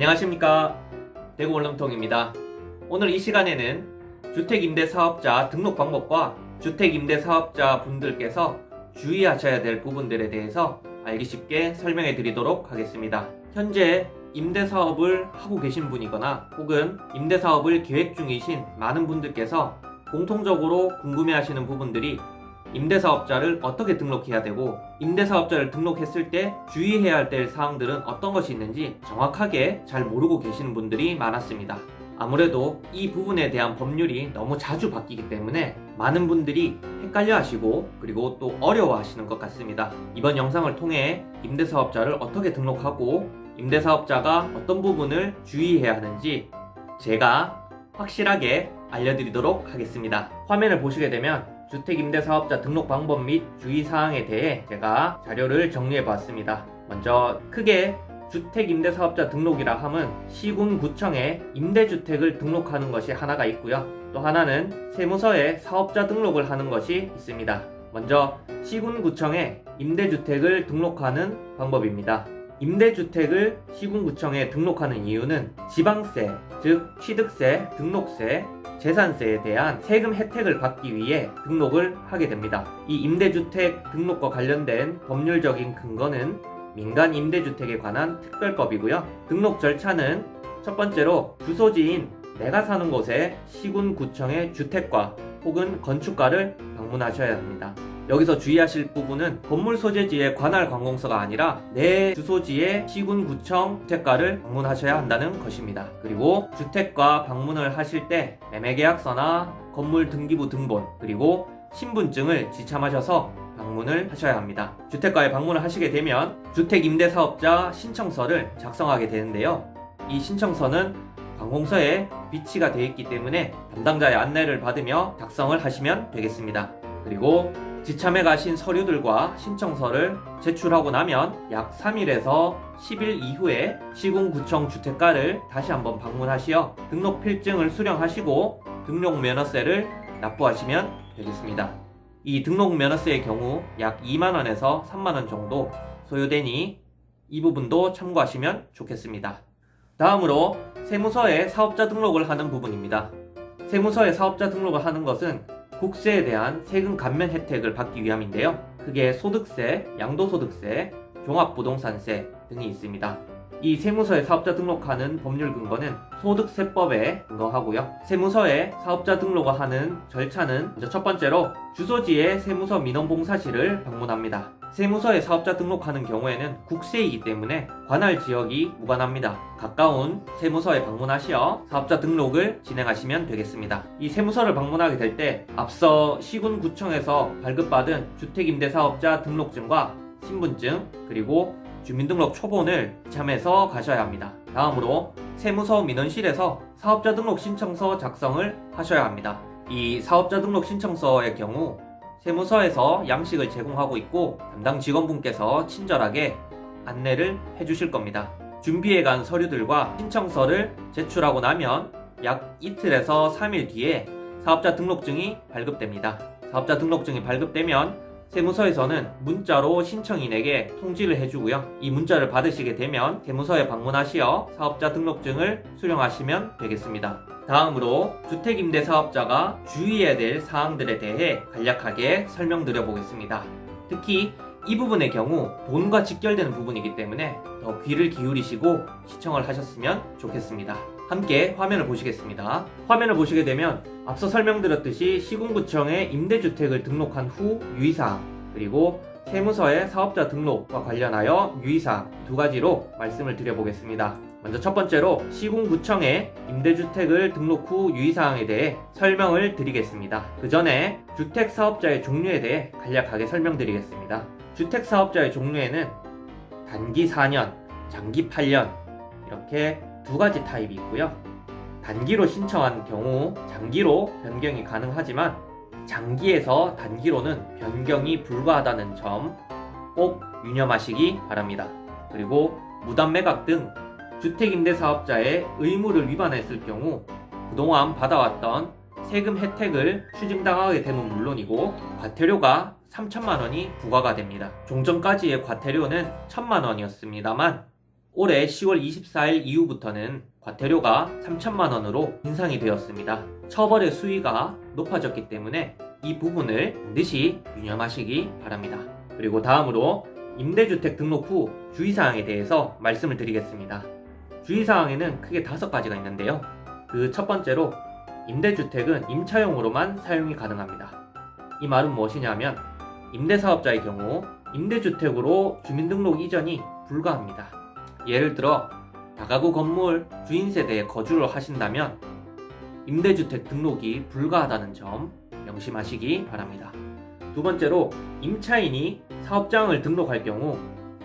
안녕하십니까? 대구 원룸통입니다. 오늘 이 시간에는 주택임대사업자 등록 방법과 주택임대사업자 분들께서 주의하셔야 될 부분들에 대해서 알기 쉽게 설명해 드리도록 하겠습니다. 현재 임대사업을 하고 계신 분이거나 혹은 임대사업을 계획 중이신 많은 분들께서 공통적으로 궁금해하시는 부분들이 임대사업자를 어떻게 등록해야 되고 임대사업자를 등록했을 때 주의해야 할 사항들은 어떤 것이 있는지 정확하게 잘 모르고 계시는 분들이 많았습니다. 아무래도 이 부분에 대한 법률이 너무 자주 바뀌기 때문에 많은 분들이 헷갈려 하시고 그리고 또 어려워 하시는 것 같습니다. 이번 영상을 통해 임대사업자를 어떻게 등록하고 임대사업자가 어떤 부분을 주의해야 하는지 제가 확실하게 알려드리도록 하겠습니다. 화면을 보시게 되면 주택임대사업자 등록 방법 및 주의사항에 대해 제가 자료를 정리해 봤습니다. 먼저 크게 주택임대사업자 등록이라 함은 시군구청에 임대주택을 등록하는 것이 하나가 있고요. 또 하나는 세무서에 사업자 등록을 하는 것이 있습니다. 먼저 시군구청에 임대주택을 등록하는 방법입니다. 임대주택을 시군구청에 등록하는 이유는 지방세, 즉 취득세, 등록세, 재산세에 대한 세금 혜택을 받기 위해 등록을 하게 됩니다. 이 임대주택 등록과 관련된 법률적인 근거는 민간 임대주택에 관한 특별법이고요. 등록 절차는 첫 번째로 주소지인 내가 사는 곳의 시군구청의 주택과 혹은 건축가를 방문하셔야 합니다. 여기서 주의하실 부분은 건물 소재지의 관할 관공서가 아니라 내 주소지의 시군구청 주택가를 방문하셔야 한다는 것입니다. 그리고 주택가 방문을 하실 때 매매계약서나 건물 등기부 등본 그리고 신분증을 지참하셔서 방문을 하셔야 합니다. 주택가에 방문을 하시게 되면 주택임대사업자 신청서를 작성하게 되는데요. 이 신청서는 관공서에 비치가 되어 있기 때문에 담당자의 안내를 받으며 작성을 하시면 되겠습니다. 그리고 지참해 가신 서류들과 신청서를 제출하고 나면 약 3일에서 10일 이후에 시군구청 주택가를 다시 한번 방문하시어 등록 필증을 수령하시고 등록 면허세를 납부하시면 되겠습니다. 이 등록 면허세의 경우 약 2만원에서 3만원 정도 소요되니 이 부분도 참고하시면 좋겠습니다. 다음으로 세무서에 사업자 등록을 하는 부분입니다. 세무서에 사업자 등록을 하는 것은 국세에 대한 세금 감면 혜택을 받기 위함인데요. 크게 소득세, 양도소득세, 종합부동산세 등이 있습니다. 이 세무서에 사업자 등록하는 법률 근거는 소득세법에 근거하고요. 세무서에 사업자 등록을 하는 절차는 먼저 첫 번째로 주소지의 세무서 민원봉사실을 방문합니다. 세무서에 사업자 등록하는 경우에는 국세이기 때문에 관할 지역이 무관합니다. 가까운 세무서에 방문하시어 사업자 등록을 진행하시면 되겠습니다. 이 세무서를 방문하게 될 때 앞서 시군구청에서 발급받은 주택임대사업자 등록증과 신분증 그리고 주민등록 초본을 참해서 가셔야 합니다. 다음으로 세무서 민원실에서 사업자 등록 신청서 작성을 하셔야 합니다. 이 사업자 등록 신청서의 경우 세무서에서 양식을 제공하고 있고 담당 직원분께서 친절하게 안내를 해주실 겁니다. 준비해 간 서류들과 신청서를 제출하고 나면 약 이틀에서 3일 뒤에 사업자 등록증이 발급됩니다. 사업자 등록증이 발급되면 세무서에서는 문자로 신청인에게 통지를 해주고요. 이 문자를 받으시게 되면 세무서에 방문하시어 사업자 등록증을 수령하시면 되겠습니다. 다음으로 주택임대사업자가 주의해야 될 사항들에 대해 간략하게 설명드려 보겠습니다. 특히 이 부분의 경우 돈과 직결되는 부분이기 때문에 더 귀를 기울이시고 시청을 하셨으면 좋겠습니다. 함께 화면을 보시겠습니다. 화면을 보시게 되면 앞서 설명드렸듯이 시군구청에 임대주택을 등록한 후 유의사항 그리고 세무서의 사업자 등록과 관련하여 유의사항 두 가지로 말씀을 드려보겠습니다. 먼저 첫 번째로 시군구청에 임대주택을 등록 후 유의사항에 대해 설명을 드리겠습니다. 그 전에 주택사업자의 종류에 대해 간략하게 설명드리겠습니다. 주택사업자의 종류에는 단기 4년, 장기 8년 이렇게 두 가지 타입이 있고요. 단기로 신청한 경우 장기로 변경이 가능하지만 장기에서 단기로는 변경이 불가하다는 점 꼭 유념하시기 바랍니다. 그리고 무단 매각 등 주택임대사업자의 의무를 위반했을 경우 그동안 받아왔던 세금 혜택을 추징당하게 되면 물론이고 과태료가 3천만 원이 부과가 됩니다. 종전까지의 과태료는 1천만 원이었습니다만 올해 10월 24일 이후부터는 과태료가 3천만 원으로 인상이 되었습니다. 처벌의 수위가 높아졌기 때문에 이 부분을 반드시 유념하시기 바랍니다. 그리고 다음으로 임대주택 등록 후 주의사항에 대해서 말씀을 드리겠습니다. 주의사항에는 크게 다섯 가지가 있는데요. 그 첫 번째로 임대주택은 임차용으로만 사용이 가능합니다. 이 말은 무엇이냐면 임대사업자의 경우 임대주택으로 주민등록 이전이 불가합니다. 예를 들어 다가구 건물 주인 세대에 거주를 하신다면 임대주택 등록이 불가하다는 점 명심하시기 바랍니다. 두 번째로 임차인이 사업장을 등록할 경우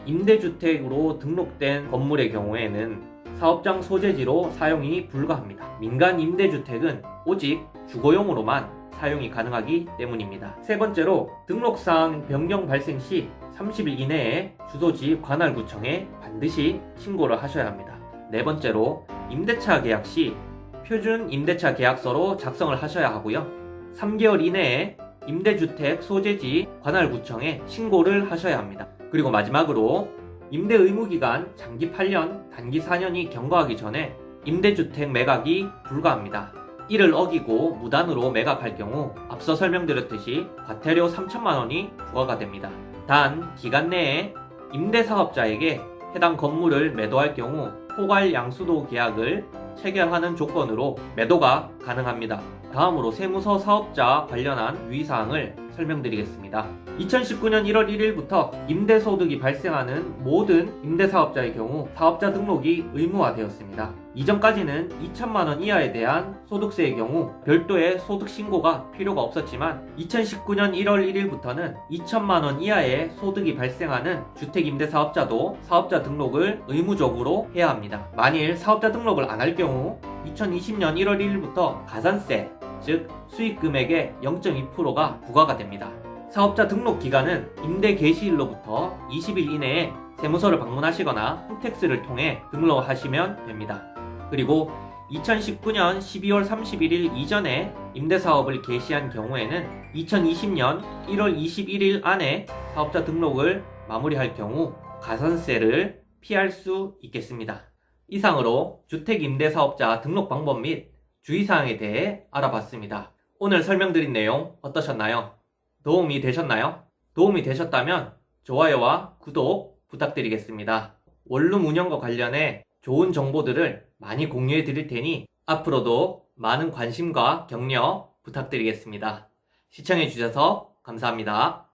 임대주택으로 등록된 건물의 경우에는 사업장 소재지로 사용이 불가합니다. 민간 임대주택은 오직 주거용으로만 사용이 가능하기 때문입니다. 세 번째로 등록상 변경 발생 시 30일 이내에 주소지 관할구청에 반드시 신고를 하셔야 합니다. 네 번째로 임대차 계약 시 표준 임대차 계약서로 작성을 하셔야 하고요. 3개월 이내에 임대주택 소재지 관할구청에 신고를 하셔야 합니다. 그리고 마지막으로 임대 의무 기간 장기 8년, 단기 4년이 경과하기 전에 임대주택 매각이 불가합니다. 이를 어기고 무단으로 매각할 경우 앞서 설명드렸듯이 과태료 3천만 원이 부과가 됩니다. 단 기간 내에 임대 사업자에게 해당 건물을 매도할 경우 포괄 양수도 계약을 체결하는 조건으로 매도가 가능합니다. 다음으로 세무서 사업자 관련한 유의사항을 설명드리겠습니다. 2019년 1월 1일부터 임대소득이 발생하는 모든 임대사업자의 경우 사업자 등록이 의무화되었습니다. 이전까지는 2천만원 이하에 대한 소득세의 경우 별도의 소득 신고가 필요가 없었지만 2019년 1월 1일부터는 2천만원 이하의 소득이 발생하는 주택임대사업자도 사업자 등록을 의무적으로 해야 합니다. 만일 사업자 등록을 안 할 경우 2020년 1월 1일부터 가산세, 즉 수익 금액의 0.2%가 부과가 됩니다. 사업자 등록 기간은 임대 개시일로부터 20일 이내에 세무서를 방문하시거나 홈택스를 통해 등록하시면 됩니다. 그리고 2019년 12월 31일 이전에 임대사업을 개시한 경우에는 2020년 1월 21일 안에 사업자 등록을 마무리할 경우 가산세를 피할 수 있겠습니다. 이상으로 주택임대사업자 등록 방법 및 주의사항에 대해 알아봤습니다. 오늘 설명드린 내용 어떠셨나요? 도움이 되셨나요? 도움이 되셨다면 좋아요와 구독 부탁드리겠습니다. 원룸 운영과 관련해 좋은 정보들을 많이 공유해 드릴 테니 앞으로도 많은 관심과 격려 부탁드리겠습니다. 시청해 주셔서 감사합니다.